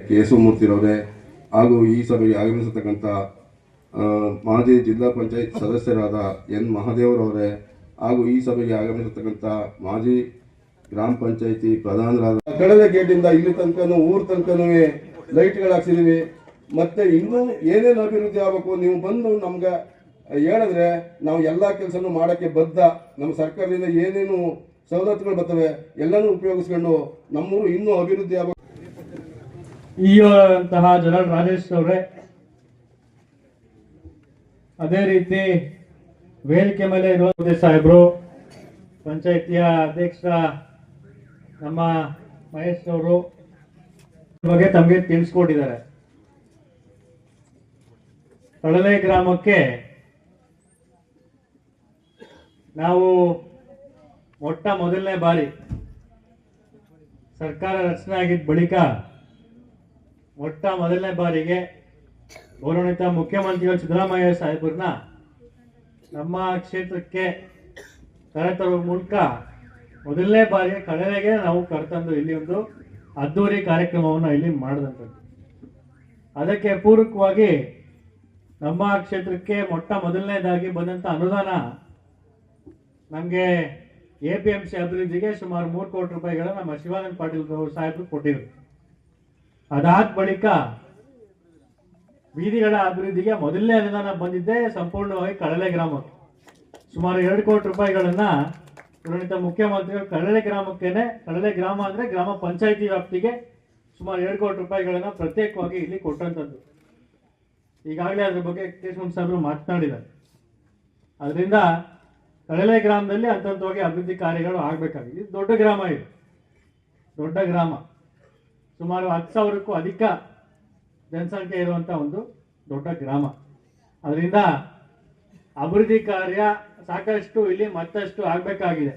ಕೇಶವಮೂರ್ತಿರವರೇ ಹಾಗೂ ಈ ಸಭೆಗೆ ಆಗಮಿಸತಕ್ಕಂಥ ಮಾಜಿ ಜಿಲ್ಲಾ ಪಂಚಾಯತ್ ಸದಸ್ಯರಾದ ಎನ್ ಮಹಾದೇವರವರೇ ಹಾಗೂ ಈ ಸಭೆಗೆ ಆಗಮಿಸತಕ್ಕಂಥ ಮಾಜಿ ಗ್ರಾಮ ಪಂಚಾಯತಿ ಪ್ರಧಾನರಾದ ಕಡಲೆ ಗೇಟಿಂದ ಇಲ್ಲಿ ತನಕನೂ ಊರ್ ತನಕನೂ ಲೈಟ್ಗಳು ಹಾಕ್ಸಿದೀವಿ. ಮತ್ತೆ ಇನ್ನೂ ಏನೇನು ಅಭಿವೃದ್ಧಿ ಆಗಬೇಕು ನೀವು ಬಂದು ನಮ್ಗೆ ಹೇಳಿದ್ರೆ ನಾವು ಎಲ್ಲ ಕೆಲಸನೂ ಮಾಡೋಕ್ಕೆ ಬದ್ಧ. ನಮ್ಮ ಸರ್ಕಾರದಿಂದ ಏನೇನು ಸವಲತ್ತುಗಳು ಬರ್ತವೆ ಎಲ್ಲನೂ ಉಪಯೋಗಿಸ್ಕೊಂಡು ನಮ್ಮೂರು ಇನ್ನೂ ಅಭಿವೃದ್ಧಿ ಆಗಬೇಕು. ಈ ಅಂತಹ ಜನರಲ್ ರಾಜೇಶ್ ಅವರೇ, ಅದೇ ರೀತಿ ವೇದಿಕೆ ಮೇಲೆ ಇರುವ ಸಾಹೇಬರು, ಪಂಚಾಯಿತಿಯ ಅಧ್ಯಕ್ಷ ನಮ್ಮ ಮಹೇಶ್ ಅವರು ಬಗ್ಗೆ ತಮಗೆ ತಿಳಿಸ್ಕೊಟ್ಟಿದ್ದಾರೆ. ಕಳಲೆ ಗ್ರಾಮಕ್ಕೆ ನಾವು ಮೊಟ್ಟ ಮೊದಲನೇ ಬಾರಿ ಸರ್ಕಾರ ರಚನೆ ಆಗಿದ್ದ ಬಳಿಕ ಮೊಟ್ಟ ಮೊದಲನೇ ಬಾರಿಗೆ ಗೌರವಾನ್ವಿತ ಮುಖ್ಯಮಂತ್ರಿಗಳು ಸಿದ್ದರಾಮಯ್ಯ ಸಾಹೇಬ್ರನ್ನ ನಮ್ಮ ಕ್ಷೇತ್ರಕ್ಕೆ ಕರೆತರುವ ಮೂಲಕ ಮೊದಲನೇ ಬಾರಿಗೆ ಕಳೆಗೆ ನಾವು ಕರೆತಂದು ಇಲ್ಲಿ ಒಂದು ಅದ್ದೂರಿ ಕಾರ್ಯಕ್ರಮವನ್ನು ಇಲ್ಲಿ ಮಾಡಿದಂಥದ್ದು. ಅದಕ್ಕೆ ಪೂರಕವಾಗಿ ನಮ್ಮ ಕ್ಷೇತ್ರಕ್ಕೆ ಮೊಟ್ಟ ಮೊದಲನೇದಾಗಿ ಬಂದಂಥ ಅನುದಾನ ನಮಗೆ ಎ ಪಿ ಎಂ ಸಿ ಅಭಿವೃದ್ಧಿಗೆ ಸುಮಾರು ಮೂರು ಕೋಟಿ ರೂಪಾಯಿಗಳನ್ನು ನಮ್ಮ ಶಿವಾನಂದ ಪಾಟೀಲ್ ಸಾಹೇಬರು ಕೊಟ್ಟಿದ್ರು. ಅದಾದ ಬಳಿಕ ಬೀದಿಗಳ ಅಭಿವೃದ್ಧಿಗೆ ಮೊದಲನೇ ಅನುದಾನ ಬಂದಿದ್ದೆ ಸಂಪೂರ್ಣವಾಗಿ ಕಡಲೆ ಗ್ರಾಮಕ್ಕೆ ಸುಮಾರು ಎರಡು ಕೋಟಿ ರೂಪಾಯಿಗಳನ್ನ ಪ್ರಣಿತ ಮುಖ್ಯಮಂತ್ರಿಗಳು ಕಡಲೆ ಗ್ರಾಮಕ್ಕೇನೆ, ಕಡಲೆ ಗ್ರಾಮ ಅಂದ್ರೆ ಗ್ರಾಮ ಪಂಚಾಯಿತಿ ವ್ಯಾಪ್ತಿಗೆ ಸುಮಾರು ಎರಡು ಕೋಟಿ ರೂಪಾಯಿಗಳನ್ನ ಪ್ರತ್ಯೇಕವಾಗಿ ಇಲ್ಲಿ ಕೊಟ್ಟಂಥದ್ದು. ಈಗಾಗಲೇ ಅದ್ರ ಬಗ್ಗೆ ಕೇಶವಂತ್ ಸಾಹೇಬರು ಮಾತನಾಡಿದ್ದಾರೆ. ಅದರಿಂದ ಕಡಲೆ ಗ್ರಾಮದಲ್ಲಿ ಹಂತವಾಗಿ ಅಭಿವೃದ್ಧಿ ಕಾರ್ಯಗಳು ಆಗಬೇಕಾಗಿದೆ. ಇದು ದೊಡ್ಡ ಗ್ರಾಮ ಇದು. ದೊಡ್ಡ ಗ್ರಾಮ. ಸುಮಾರು ಹತ್ತು ಸಾವಿರಕ್ಕೂ ಅಧಿಕ ಜನಸಂಖ್ಯೆ ಇರುವಂಥ ಒಂದು ದೊಡ್ಡ ಗ್ರಾಮ. ಅದರಿಂದ ಅಭಿವೃದ್ಧಿ ಕಾರ್ಯ ಸಾಕಷ್ಟು ಇಲ್ಲಿ ಮತ್ತಷ್ಟು ಆಗಬೇಕಾಗಿದೆ.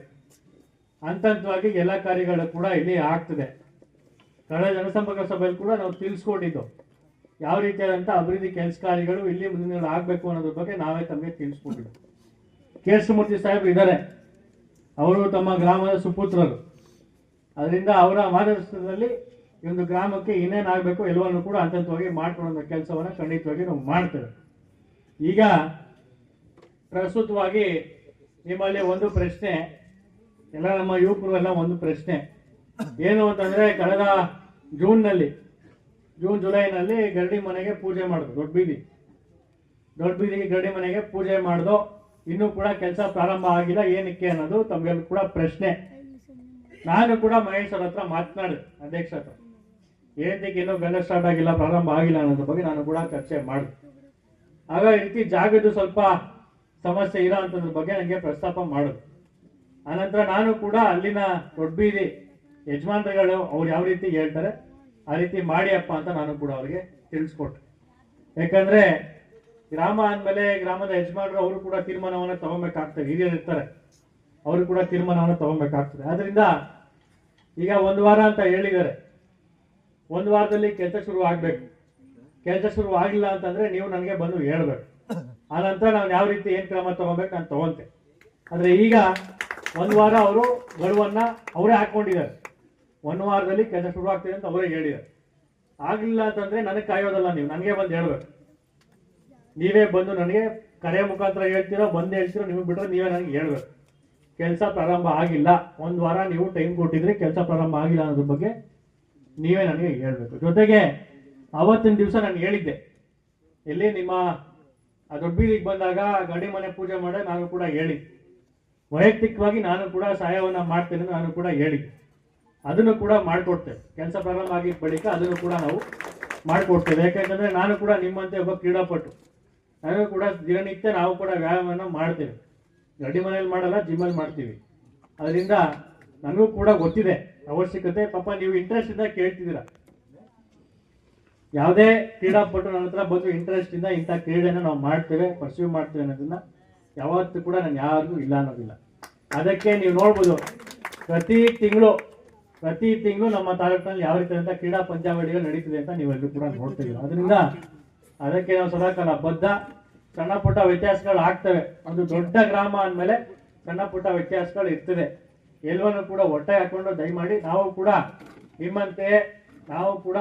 ಹಂತ ಹಂತವಾಗಿ ಎಲ್ಲ ಕಾರ್ಯಗಳು ಕೂಡ ಇಲ್ಲಿ ಆಗ್ತದೆ. ಕಳೆದ ಜನಸಂಪರ್ಕ ಸಭೆಯಲ್ಲಿ ಕೂಡ ನಾವು ತಿಳಿಸ್ಕೊಂಡಿದ್ದು. ಯಾವ ರೀತಿಯಾದಂಥ ಅಭಿವೃದ್ಧಿ ಕೆಲಸ ಕಾರ್ಯಗಳು ಇಲ್ಲಿ ಮುಂದಿನ ಆಗಬೇಕು ಅನ್ನೋದ್ರ ಬಗ್ಗೆ ನಾವೇ ತಮಗೆ ತಿಳಿಸ್ಕೊಟ್ಟಿದ್ದು ಕೇಶಮೂರ್ತಿ ಸಾಹೇಬ್ ಇದ್ದಾರೆ. ಅವರು ತಮ್ಮ ಗ್ರಾಮದ ಸುಪುತ್ರರು. ಅದರಿಂದ ಅವರ ಮಾರ್ಗದರ್ಶನದಲ್ಲಿ ಈ ಒಂದು ಗ್ರಾಮಕ್ಕೆ ಏನೇನು ಆಗಬೇಕು ಎಲ್ಲವನ್ನು ಕೂಡ ಹಂತ ಹಂತವಾಗಿ ಮಾಡ್ಕೊಳ್ಳೋ ಕೆಲಸವನ್ನು ಖಂಡಿತವಾಗಿ ನಾವು ಮಾಡ್ತೇವೆ ಈಗ ಪ್ರಸ್ತುತವಾಗಿ ನಿಮ್ಮಲ್ಲಿ ಒಂದು ಪ್ರಶ್ನೆ, ಎಲ್ಲ ನಮ್ಮ ಯುವಕರು ಎಲ್ಲ ಒಂದು ಪ್ರಶ್ನೆ. ಏನು ಅಂತಂದ್ರೆ ಕಳೆದ ಜೂನ್ನಲ್ಲಿ, ಜೂನ್, ಜುಲೈನಲ್ಲಿ ಗರಡಿ ಮನೆಗೆ ಪೂಜೆ ಮಾಡಿದ್ರು, ದೊಡ್ಡ ಬೀದಿ. ದೊಡ್ಡ ಬೀದಿಗೆ ಗರಡಿ ಮನೆಗೆ ಪೂಜೆ ಮಾಡಿದ್ರು ಇನ್ನೂ ಕೂಡ ಕೆಲಸ ಪ್ರಾರಂಭ ಆಗಿಲ್ಲ, ಏನಕ್ಕೆ ಅನ್ನೋದು ತಮಗೆಲ್ಲ ಕೂಡ ಪ್ರಶ್ನೆ. ನಾನು ಕೂಡ ಮಹೇಶ್ ಅವ್ರ ಹತ್ರ ಮಾತನಾಡಿದೆ, ಅಧ್ಯಕ್ಷ ಹತ್ರ. ಏನಕ್ಕೆ ಇನ್ನೂ ಬೆಲೆ ಸ್ಟಾರ್ಟ್ ಆಗಿಲ್ಲ, ಪ್ರಾರಂಭ ಆಗಿಲ್ಲ ಅನ್ನೋದ್ರ ಬಗ್ಗೆ ನಾನು ಕೂಡ ಚರ್ಚೆ ಮಾಡಿದೆ. ಆಗ ಈ ರೀತಿ ಜಾಗದ ಸ್ವಲ್ಪ ಸಮಸ್ಯೆ ಇರೋ ಅಂತದ್ರ ಬಗ್ಗೆ ನನಗೆ ಪ್ರಸ್ತಾಪ ಮಾಡಿದ್ರು ಆನಂತರ ನಾನು ಕೂಡ ಅಲ್ಲಿನ ದೊಡ್ಡ ಬೀದಿ ಯಜಮಾನರುಗಳು, ಅವ್ರು ಯಾವ ರೀತಿ ಹೇಳ್ತಾರೆ, ಆ ರೀತಿ ಮಾಡಿಯಪ್ಪ ಅಂತ ನಾನು ಕೂಡ ಅವ್ರಿಗೆ ತಿಳಿಸ್ಕೊಟ್ಟೆ. ಯಾಕಂದ್ರೆ ಗ್ರಾಮ ಅಂದಮೇಲೆ ಗ್ರಾಮದ ಯಜಮಾನರು ಅವರು ಕೂಡ ತೀರ್ಮಾನವನ್ನು ತಗೊಬೇಕಾಗ್ತದೆ, ಹಿರಿಯರು ಇರ್ತಾರೆ. ಅವರು ಕೂಡ ತೀರ್ಮಾನವನ್ನು ತಗೊಬೇಕಾಗ್ತದೆ. ಆದ್ರಿಂದ ಈಗ ಒಂದು ವಾರ ಅಂತ ಹೇಳಿದ್ದಾರೆ. ಒಂದು ವಾರದಲ್ಲಿ ಕೆಲಸ ಶುರು ಆಗ್ಬೇಕು. ಕೆಲಸ ಶುರು ಆಗಿಲ್ಲ ಅಂತಂದ್ರೆ ನೀವು ನನಗೆ ಬಂದು ಹೇಳ್ಬೇಕು. ಆನಂತರ ನಾವು ಯಾವ ರೀತಿ ಏನ್ ಕ್ರಮ ತಗೋಬೇಕು ನಾನು ತಗೊಂತೆ. ಆದ್ರೆ ಈಗ ಒಂದು ವಾರ ಅವರು ಗಡುವನ್ನ ಅವರೇ ಹಾಕೊಂಡಿದ್ದಾರೆ. ಒಂದು ವಾರದಲ್ಲಿ ಕೆಲಸ ಶುರು ಆಗ್ತಿದೆ ಅಂತ ಅವರೇ ಹೇಳಿದ್ದಾರೆ. ಆಗ್ಲಿಲ್ಲ ಅಂತಂದ್ರೆ ನನಗೆ ಕಾಯೋದಲ್ಲ ನೀವು, ನನಗೆ ಬಂದು ಹೇಳ್ಬೇಕು. ನೀವೇ ಬಂದು ನನಗೆ ಕರೆ ಮುಖಾಂತರ ಹೇಳ್ತೀರೋ, ಬಂದು ಹೇಳ್ತೀರೋ, ನಿಮಗೆ ಬಿಟ್ಟರೆ ನೀವೇ ನನಗೆ ಹೇಳ್ಬೇಕು. ಕೆಲಸ ಪ್ರಾರಂಭ ಆಗಿಲ್ಲ. ಒಂದು ವಾರ ನೀವು ಟೈಮ್ ಕೊಟ್ಟಿದ್ರೆ ಕೆಲಸ ಪ್ರಾರಂಭ ಆಗಿಲ್ಲ ಅನ್ನೋದ್ರ ಬಗ್ಗೆ ನೀವೇ ನನಗೆ ಹೇಳಬೇಕು. ಜೊತೆಗೆ ಅವತ್ತಿನ ದಿವಸ ನಾನು ಹೇಳಿದ್ದೆ. ಎಲ್ಲಿ ನಿಮ್ಮ ಆ ದೊಡ್ಡ ಬೀದಿಗೆ ಬಂದಾಗ ಗಡಿ ಮನೆ ಪೂಜೆ ಮಾಡಿ ನಾನು ಕೂಡ ಹೇಳಿ ವೈಯಕ್ತಿಕವಾಗಿ ನಾನು ಕೂಡ ಸಹಾಯವನ್ನು ಮಾಡ್ತೇನೆ ನಾನು ಕೂಡ ಹೇಳಿದ್ದೆ. ಅದನ್ನು ಕೂಡ ಮಾಡಿಕೊಡ್ತೇವೆ. ಕೆಲಸ ಪ್ರಾರಂಭ ಆಗಿದ್ದ ಬಳಿಕ ಅದನ್ನು ಕೂಡ ನಾವು ಮಾಡಿಕೊಡ್ತೇವೆ. ಯಾಕೆಂದರೆ ನಾನು ಕೂಡ ನಿಮ್ಮಂತೆ ಒಬ್ಬ ಕ್ರೀಡಾಪಟು. ನಾನು ಕೂಡ ದಿನನಿತ್ಯ ನಾವು ಕೂಡ ವ್ಯಾಯಾಮವನ್ನು ಮಾಡ್ತೇವೆ. ಗಡಿ ಮನೆಯಲ್ಲಿ ಮಾಡಲ್ಲ ಜಿಮ್ಮಲ್ಲಿ ಮಾಡ್ತೀವಿ. ಅದರಿಂದ ನನಗೂ ಕೂಡ ಗೊತ್ತಿದೆ. ಅವಶ್ಯಕತೆ, ಪಾಪ ನೀವು ಇಂಟ್ರೆಸ್ಟ್ ಇಂದ ಕೇಳ್ತಿದ್ದೀರಾ. ಯಾವುದೇ ಕ್ರೀಡಾಪಟು ನನ್ನ ಹತ್ರ ಬಂದು ಇಂಟ್ರೆಸ್ಟ್ ಇಂದ ಇಂಥ ಕ್ರೀಡೆನ ನಾವು ಮಾಡ್ತೇವೆ ಪರ್ಸ್ಯೂ ಮಾಡ್ತೇವೆ ಅನ್ನೋದನ್ನ ಯಾವತ್ತೂ ಕೂಡ ನಾನು ಯಾರಿಗೂ ಇಲ್ಲ ಅನ್ನೋದಿಲ್ಲ. ಅದಕ್ಕೆ ನೀವು ನೋಡ್ಬೋದು, ಪ್ರತಿ ತಿಂಗಳು ಪ್ರತಿ ತಿಂಗಳು ನಮ್ಮ ತಾಲೂಕಿನಲ್ಲಿ ಯಾವ ರೀತಿಯಾದಂಥ ಕ್ರೀಡಾ ಪಂದ್ಯಾವಳಿಗಳು ನಡೀತಿದೆ ಅಂತ ನೀವೆಲ್ಲರೂ ಕೂಡ ನೋಡ್ತೀವಿ ಅದರಿಂದ ಅದಕ್ಕೆ ನಾವು ಸದಾಕಾಲ ಬದ್ಧ. ಸಣ್ಣ ಪುಟ್ಟ ವ್ಯತ್ಯಾಸಗಳು ಆಗ್ತವೆ. ಒಂದು ದೊಡ್ಡ ಗ್ರಾಮ ಅಂದಮೇಲೆ ಸಣ್ಣ ಪುಟ್ಟ ವ್ಯತ್ಯಾಸಗಳು ಇರ್ತದೆ. ಎಲ್ಲವನ್ನು ಕೂಡ ಒಟ್ಟಾಗಿ ಹಾಕೊಂಡು ದಯಮಾಡಿ ನಾವು ಕೂಡ ನಿಮ್ಮಂತೆ ನಾವು ಕೂಡ